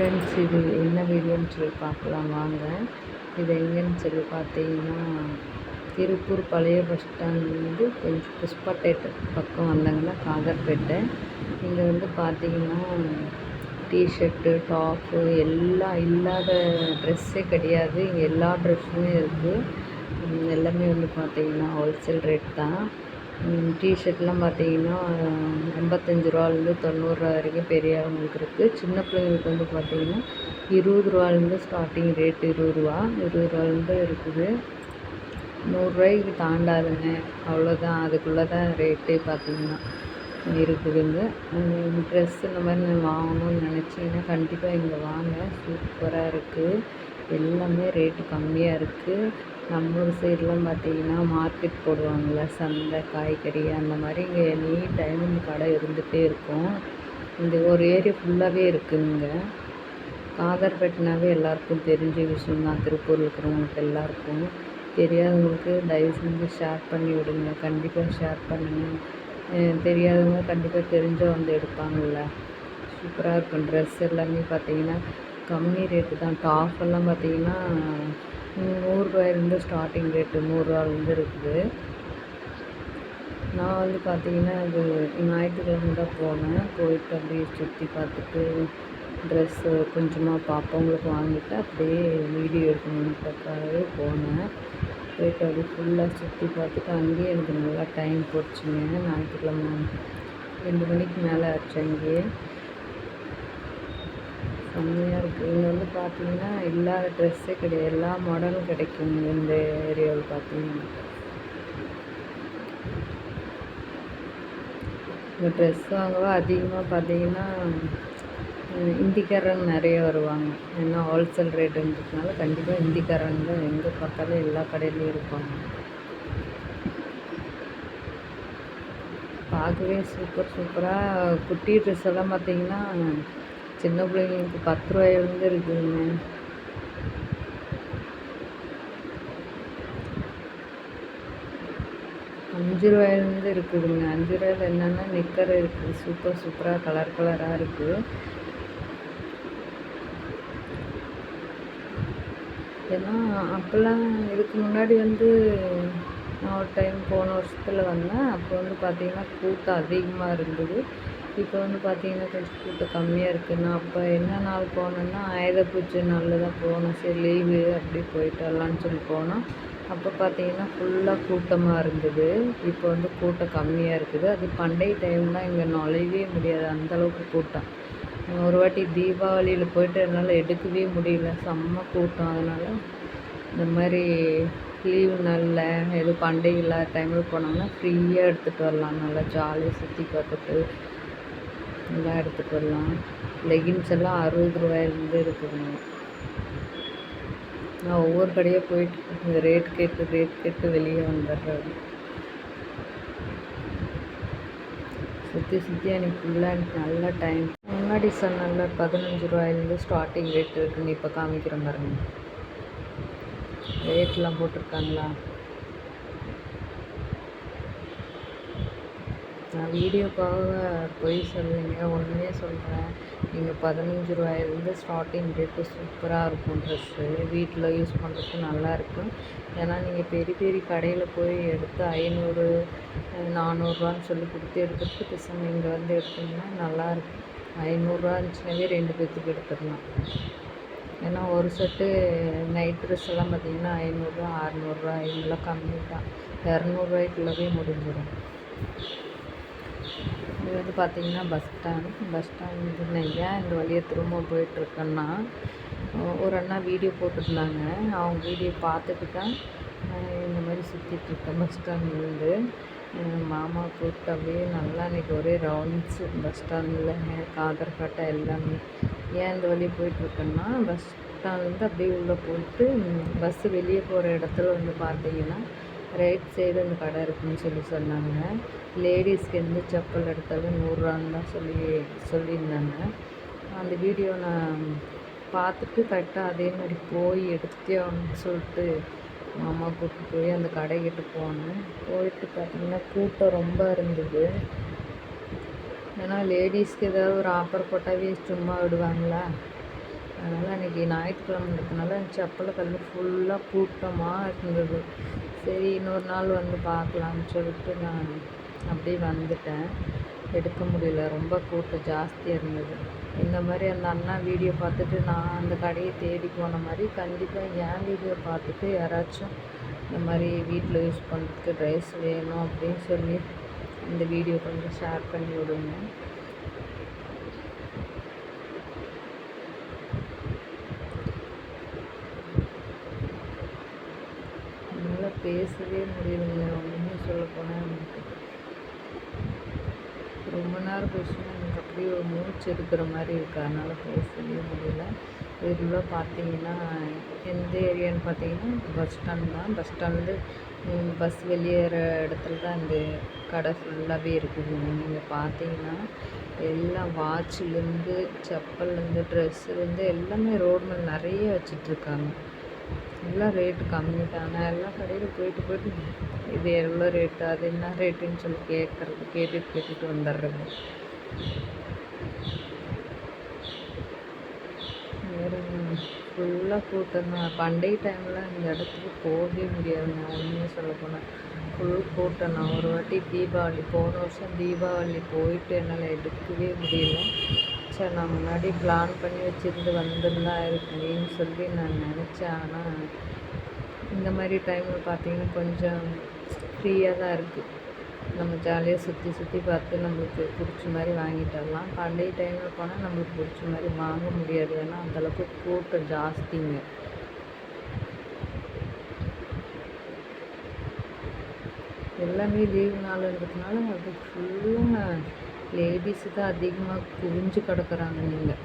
Friends இது என்ன வீடியோன்னு சொல்லி பார்க்கலாம் வாங்க. இது எங்கேன்னு சொல்லி பார்த்தீங்கன்னா திருப்பூர் பழைய பஸ் ஸ்டாண்ட்லேருந்து கொஞ்சம் புஷ்பா பக்கம் வந்தாங்கன்னா காதர்பேட்டை. இங்கே வந்து பார்த்தீங்கன்னா டிஷர்ட்டு டாப்பு எல்லாம் இல்லாத ட்ரெஸ்ஸே கிடையாது. இங்கே எல்லா ட்ரெஸ்ஸுமே இருக்குது எல்லாமே வந்து பார்த்தீங்கன்னா ஹோல்சேல் ரேட் தான். டிஷர்ட்லாம் பார்த்தீங்கன்னா எண்பத்தஞ்சு ரூபாலேருந்து தொண்ணூறுரூவா வரைக்கும் பெரியவங்களுக்கு இருக்குது சின்ன பிள்ளைங்களுக்கு வந்து பார்த்தீங்கன்னா இருபது ரூபாலேருந்து ஸ்டார்டிங் ரேட் இருபது ரூபா இருபது ரூபாலேருந்து இருக்குது. நூறுரூவாய்க்கு தாண்டாதுங்க. அவ்வளோதான் அதுக்குள்ளே தான் ரேட்டே பார்த்தீங்கன்னா இருக்குதுங்க. ட்ரெஸ் இந்த மாதிரி நான் வாங்கணும்னு நினச்சிங்கன்னா கண்டிப்பாக இங்கே வாங்க. சூப்பராக இருக்குது எல்லாமே ரேட்டு கம்மியாக இருக்குது நம்ம ஊர் சைடெலாம் பார்த்தீங்கன்னா மார்க்கெட் போடுவாங்கள்ல சந்தை காய்கறி அந்த மாதிரி இங்கே எனி டைம் இந்த கடை இருந்துகிட்டே இருக்கும். இந்த ஒரு ஏரியா ஃபுல்லாகவே இருக்குதுங்க. காதர்பேட்னாவே எல்லாருக்கும் தெரிஞ்ச விஷயம் தான். திருப்பூரில் இருக்கிறவங்களுக்கு எல்லாருக்கும் தெரியாதவங்களுக்கு தயவு செஞ்சு ஷேர் பண்ணி விடுங்க. கண்டிப்பாக ஷேர் பண்ணுங்கள் தெரியாதவங்க கண்டிப்பாக தெரிஞ்ச வந்து எடுப்பாங்கள்ல. சூப்பராக இருக்கும். ட்ரெஸ் எல்லாமே பார்த்தீங்கன்னா கம்மி ரேட்டு தான். டாப் எல்லாம் பார்த்தீங்கன்னா நூறுரூவாயிலேருந்து ஸ்டார்டிங் ரேட்டு நூறுரூவாலேருந்து இருக்குது. நான் வந்து பார்த்தீங்கன்னா அது ஞாயிற்றுக்கிழமை தான் போனேன். போயிட்டு அப்படியே சுற்றி பார்த்துட்டு ட்ரெஸ்ஸு கொஞ்சமாக பார்ப்பவங்களுக்கு வாங்கிட்டு அப்படியே வீடியோ எடுக்கணுன்றக்காகவே போனேன். போயிட்டு அப்படியே ஃபுல்லாக சுற்றி பார்த்துட்டு அங்கேயே எனக்கு நல்லா டைம் போச்சுங்க. ஞாயிற்றுக்கிழமை ரெண்டு மணிக்கு மேலே ஆச்சு அங்கேயே. கம்மியாக இருக்குது இங்கே வந்து பார்த்திங்கன்னா இல்லாத ட்ரெஸ்ஸே கிடையாது. எல்லா மாடலும் கிடைக்கும் இந்த ஏரியாவில் பார்த்திங்கன்னா இந்த ட்ரெஸ் வாங்கவா அதிகமாக பார்த்தீங்கன்னா இந்திக்காரங்க நிறைய வருவாங்க. ஏன்னா ஹோல்சேல் ரேட்டுன்றதுனால கண்டிப்பாக இந்திக்காரங்க தான் எங்கே பார்த்தாலும் எல்லா கடையிலையும் இருப்பாங்க. பார்க்கவே சூப்பர் சூப்பராக குட்டி ட்ரெஸ் எல்லாம் பார்த்தீங்கன்னா சின்ன பிள்ளைங்களுக்கு பத்து ரூபாயிலேருந்து இருக்குதுங்க அஞ்சு ரூபாயிலேருந்து இருக்குதுங்க அஞ்சு ரூபாயில் என்னென்னா நிக்கர் இருக்குது சூப்பர் சூப்பராக கலர் கலராக இருக்குது ஏன்னா அப்போல்லாம் இதுக்கு முன்னாடி வந்து நான் ஒரு டைம் போன வருஷத்தில் வந்தேன். அப்போ வந்து பார்த்திங்கன்னா கூட்டம் அதிகமாக இருந்தது. இப்போ வந்து பார்த்திங்கன்னா கொஞ்சம் கூட்டம் கம்மியாக இருக்குது நான் அப்போ என்ன நாள் போனேன்னா ஆயுத பூஜை நாளில் தான் போனேன் சரி லீவு அப்படி போயிட்டு வரலான்னு சொல்லி போனோம். அப்போ பார்த்திங்கன்னா ஃபுல்லாக கூட்டமாக இருந்தது. இப்போ வந்து கூட்டம் கம்மியாக இருக்குது. அது பண்டைய டைம்லாம் இங்கே நுழையவே முடியாது. அந்தளவுக்கு கூட்டம். ஒரு வாட்டி தீபாவளியில் போயிட்டு என்னால் எடுக்கவே முடியல. செம்ம கூட்டம். அதனால் இந்த மாதிரி லீவு நாளில் எதுவும் பண்டிகை இல்லாத டைமில் போனோம்னா ஃப்ரீயாக எடுத்துகிட்டு வரலாம். நல்லா ஜாலியாக சுற்றி பார்த்துட்டு நல்லா எடுத்துகிட்டு வரலாம். லெகின்ஸ் எல்லாம் அறுபது ரூபாயிலேருந்து இருக்குதுங்க. நான் ஒவ்வொரு கடையாக போயிட்டு இந்த ரேட் கேட்டு ரேட் கேட்டு வெளியே வந்துடுறேன். சுற்றி சுற்றி எனக்கு ஃபுல்லாக எனக்கு நல்ல டைம் முன்னாடி சொன்னால பதினஞ்சு ரூபாயிலேருந்து ஸ்டார்டிங் ரேட் இருக்குன்னு இப்போ காமிக்கிற பாருங்க. ரேட்லாம் போட்டிருக்காங்களா? நான் வீடியோக்காக போய் சொல்லுவீங்க ஒன்றுமே சொல்கிறேன் நீங்கள் பதினஞ்சு ரூபாயிலேருந்து ஸ்டார்டிங் ரேட்டு சூப்பராக இருக்கும் ட்ரெஸ்ஸு வீட்டில் யூஸ் பண்ணுறதுக்கு நல்லாயிருக்கும் ஏன்னா நீங்கள் பெரிய பெரிய கடையில் போய் எடுத்து ஐநூறு நானூறுரூவான்னு சொல்லி கொடுத்து எடுக்கிறதுக்கு பிசம் இங்கே வந்து எடுத்தீங்கன்னா நல்லாயிருக்கும் ஐநூறுரூவா இருந்துச்சுனாவே ரெண்டு பேர்த்துக்கு எடுத்துடலாம். ஏன்னா ஒரு செட்டு நைட் ட்ரெஸ் எல்லாம் பார்த்திங்கன்னா ஐநூறுரூவா அறநூறுரூவா இதெல்லாம் கம்மி தான். இரநூறுவாய்க்குள்ளவே முடிஞ்சிடும். இது வந்து பார்த்திங்கன்னா பஸ் ஸ்டாண்ட் பஸ் ஸ்டாண்ட் ஏன் இந்த வழியை திரும்ப போயிட்டுருக்கேன்னா ஒரு அண்ணா வீடியோ போட்டிருந்தாங்க. அவங்க வீடியோ பார்த்துட்டு தான் இந்த மாதிரி சுற்றிட்டுருக்கேன் பஸ் ஸ்டாண்ட்லேருந்து மாமா கூப்பிட்டு அப்படியே நல்லா இன்றைக்கி ஒரே ரவுண்ட்ஸு பஸ் ஸ்டாண்டில் ஆதார் காட்டை எல்லாமே. ஏன் இந்த வழி போயிட்டுருக்கேன்னா பஸ் ஸ்டாண்ட்லேருந்து அப்படியே உள்ளே போயிட்டு பஸ்ஸு வெளியே போகிற இடத்துல வந்து பார்த்தீங்கன்னா ரைட் சைடு அந்த கடை இருக்குன்னு சொல்லி சொன்னாங்க. லேடிஸ்க்கு எந்த செப்பல் எடுத்தாலும் நூறுரூவான்னு தான் சொல்லி சொல்லியிருந்தாங்க. அந்த வீடியோ நான் பார்த்துட்டு கரெக்டாக அதே மாதிரி போய் எடுத்தே சொல்லிட்டு மாமா கூப்பிட்டு போய் அந்த கடைக்கிட்ட போனேன். போயிட்டு பார்த்தீங்கன்னா கூட்டம் ரொம்ப இருந்தது. ஏன்னா லேடிஸ்க்கு ஏதாவது ஒரு ஆஃபர் போட்டாவே சும்மா விடுவாங்களா? அதனால் அன்றைக்கி ஞாயிற்றுக்கிழமைன்றதுனால செப்பலை கல் ஃபுல்லாக கூட்டமாக இருந்தது. சரி இன்னொரு நாள் வந்து பார்க்கலான்னு சொல்லிட்டு நான் அப்படியே வந்துட்டேன். எடுக்க முடியல. ரொம்ப கூட்டம் ஜாஸ்தியாக இருந்தது. இந்த மாதிரி அந்த அண்ணா வீடியோ பார்த்துட்டு நான் அந்த கடையை தேடி போன மாதிரி கண்டிப்பாக என் வீடியோ பார்த்துட்டு யாராச்சும் இந்த மாதிரி வீட்டில் யூஸ் பண்ணுறதுக்கு ட்ரெஸ் வேணும் அப்படின்னு சொல்லி இந்த வீடியோ கொஞ்சம் ஷேர் பண்ணி விடுங்க. என்னால் பேசவே முடியலைங்க. ஒன்றுமே சொல்லப்போனால் எனக்கு. ரொம்ப நேரம் பேசணும் எனக்கு அப்படியே ஒரு மூச்சு எடுக்கிற மாதிரி இருக்குது அதனால் பேசவே முடியல. இதில் பார்த்தீங்கன்னா எந்த ஏரியான்னு பார்த்தீங்கன்னா பஸ் ஸ்டாண்ட் தான். பஸ் ஸ்டாண்டு பஸ் வெளியேற இடத்துல தான் இந்த கடை ஃபுல்லாகவே இருக்குது. நீங்கள் பார்த்தீங்கன்னா எல்லாம் வாட்சிலேருந்து செப்பல்லேருந்து ட்ரெஸ்ஸுலேருந்து எல்லாமே ரோடு மேலே நிறைய வச்சிட்ருக்காங்க எல்லாம் ரேட்டு கம்மி தானே எல்லா கடையில் போயிட்டு போயிட்டு இது எவ்வளோ ரேட்டு அது என்ன ரேட்டுன்னு சொல்லி கேட்குறது கேட்டுட்டு கேட்டுட்டு வந்துடுறது. வேறு ஃபுல்லாக கூட்டம் தான் பண்டிகை டைமில் இந்த இடத்துக்கு போகவே முடியாதுங்க உண்மையாக சொல்லப்போனால் ஃபுல் கூட்டம். நான் ஒரு வாட்டி தீபாவளி போன வருஷம் தீபாவளி போயிட்டு என்னால் எடுக்கவே முடியல. சரி நான் முன்னாடி பிளான் பண்ணி வச்சுருந்து வந்திருந்தா இருக்குமேன்னு சொல்லி நான் நினச்சேன். ஆனால் இந்த மாதிரி டைமில் பார்த்தீங்கன்னா கொஞ்சம் ஃப்ரீயாக தான் இருக்குது நம்ம ஜாலியாக சுற்றி சுற்றி பார்த்து நம்மளுக்கு பிடிச்ச மாதிரி வாங்கிட்டு வரலாம். பண்டிகை டைமில் போனால் நம்மளுக்கு பிடிச்ச மாதிரி வாங்க முடியாது. ஏன்னா அந்தளவுக்கு கூட்டம் ஜாஸ்திங்க. எல்லாமே லீவ் நாளுன்றதுனால அது ஃபுல்லாக லேடிஸு தான் அதிகமாக குவிஞ்சு கிடக்குறாங்க நீங்கள்